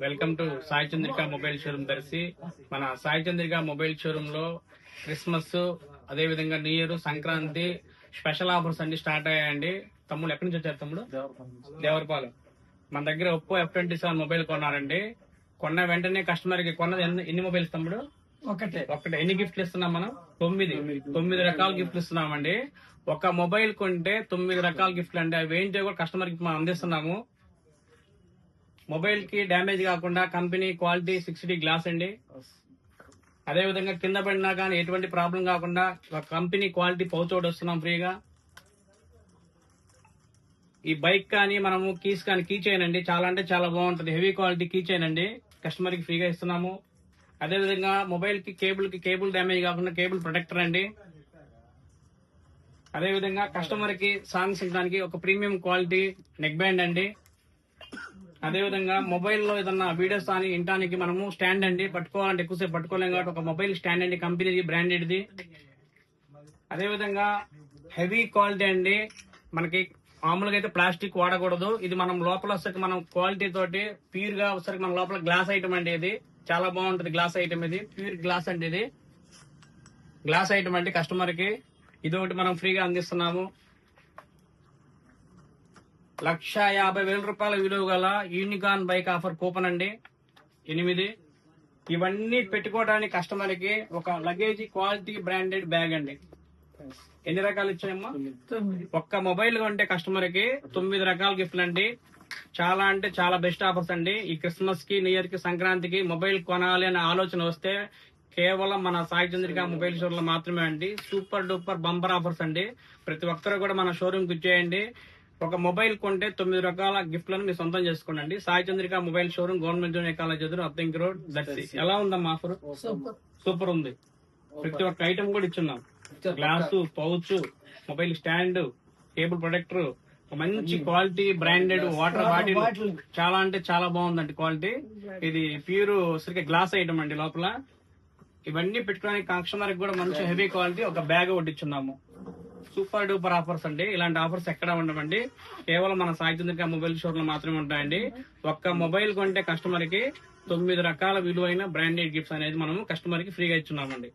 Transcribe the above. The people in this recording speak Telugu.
Welcome to Sai Chandrika mobile showroom Darsi. మన సాయి చంద్రిక మొబైల్ షోరూమ్లో క్రిస్మస్ అదే విధంగా new year Sankranti special offers అన్ని స్టార్ట్ అయ్యాయండి. తమ్ముడు ఎక్కడి నుంచి వచ్చారు తమ్ముడు? దేవరపాలెం. మన దగ్గర Oppo F twenty seven mobile కొన్నారండి. కొన్న వెంటనే కస్టమర్కి కొన్నది ఎన్ని- ఎన్ని మొబైల్స్ తమ్ముడు? ఒకటే. ఒకటి. ఎన్ని గిఫ్ట్లు ఇస్తున్నాం మనం? తొమ్మిది. తొమ్మిది రకాల గిఫ్ట్లు ఇస్తున్నామండి. ఒక మొబైల్ కొంటే తొమ్మిది రకాల గిఫ్ట్లు అండి అవి ఏంటో కూడా కస్టమర్కి మనం అందిస్తున్నాము. మొబైల్కి డ్యామేజ్ కాకుండా కంపెనీ క్వాలిటీ సిక్స్ గ్లాస్ అండి. అదే విధంగా కింద పడినా కానీ ఎటువంటి ప్రాబ్లం కాకుండా ఒక కంపెనీ క్వాలిటీ పౌచోడు వస్తున్నాం ఫ్రీగా. ఈ బైక్ కానీ మనము కీస్ కానీ కీ చైన్ అండి. చాలా అంటే చాలా బాగుంటుంది. హెవీ క్వాలిటీ కీ చైన్ అండి. కస్టమర్కి ఫ్రీగా ఇస్తున్నాము. అదే విధంగా మొబైల్కి కేబుల్కి కేబుల్ డ్యామేజ్ కాకుండా కేబుల్ ప్రొటెక్టర్ అండి. అదేవిధంగా కస్టమర్కి సాంగ్స్ వినడానికి ఒక ప్రీమియం క్వాలిటీ నెక్ బ్యాండ్ అండి. అదే విధంగా మొబైల్లో ఏదన్నా వీడియోస్ కానీ ఇంటానికి మనము స్టాండ్ అండి పట్టుకోవాలంటే ఎక్కువసేపు పట్టుకోలేం కాబట్టి ఒక మొబైల్ స్టాండ్ అండి కంపెనీది బ్రాండెడ్ది. అదేవిధంగా హెవీ క్వాలిటీ అండి. మనకి మామూలుగా అయితే ప్లాస్టిక్ వాడకూడదు. ఇది మనం లోపల వచ్చేసరికి మనం క్వాలిటీ తోటి ప్యూర్గా వచ్చేసరికి మన లోపల గ్లాస్ ఐటమ్ అండి ఇది. చాలా బాగుంటుంది గ్లాస్ ఐటమ్ ఇది. ప్యూర్ గ్లాస్ అండి ఇది. గ్లాస్ ఐటమ్ అండి కస్టమర్కి ఇది ఒకటి మనం ఫ్రీగా అందిస్తున్నాము. లక్ష యాభై వేల రూపాయల విలువ గల యూనికాన్ బైక్ ఆఫర్ కూపన్ అండి. ఎనిమిది. ఇవన్నీ పెట్టుకోవడానికి కస్టమర్కి ఒక లగేజ్ క్వాలిటీ బ్రాండెడ్ బ్యాగ్ అండి. ఎన్ని రకాలు ఇచ్చాయమ్మా? ఒక్క మొబైల్ కొంటే కస్టమర్కి తొమ్మిది రకాల గిఫ్ట్లు అండి. చాలా అంటే చాలా బెస్ట్ ఆఫర్స్ అండి. ఈ క్రిస్మస్కి న్యూ ఇయర్కి సంక్రాంతికి మొబైల్ కొనాలి అనే ఆలోచన వస్తే కేవలం మన సాయి చంద్రిక మొబైల్ స్టోర్లో మాత్రమే అండి. సూపర్ డూపర్ బంపర్ ఆఫర్స్ అండి. ప్రతి ఒక్కరు కూడా మన షోరూమ్కి వచ్చేయండి. ఒక మొబైల్ కొంటే తొమ్మిది రకాల గిఫ్ట్లను మీరు సొంతం చేసుకోండి. Sai Chandrika mobile showroom government junior college ఎదురు అద్దెంకి రోడ్ దర్శి ఎలా ఉందమ్మా ఆఫర్? సూపర్. సూపర్ ఉంది. ప్రతి ఒక్క ఐటమ్ కూడా ఇచ్చున్నాం. Glass pouch mobile stand cable protector మంచి క్వాలిటీ బ్రాండెడ్ వాటర్ బాటిల్. చాలా అంటే చాలా బాగుందండి క్వాలిటీ. ఇది ప్యూర్ సరిగ్గా గ్లాస్ ఐటమ్ అండి లోపల. ఇవన్నీ పెట్టుకోవడానికి కస్టమర్ కూడా మంచి హెవీ క్వాలిటీ ఒక బ్యాగ్ ఒకటి ఇచ్చున్నాము. సూపర్ డూపర్ ఆఫర్స్ అండి. ఇలాంటి ఆఫర్స్ ఎక్కడ ఉండవండి. కేవలం మన సాయిచంద్రిక మొబైల్ షోర్లో లో మాత్రమే ఉంటాయండి. ఒక్క మొబైల్ కొంటే కస్టమర్కి తొమ్మిది రకాల విలువైన బ్రాండెడ్ గిఫ్ట్స్ అనేది మనము కస్టమర్కి ఫ్రీగా ఇచ్చున్నామండి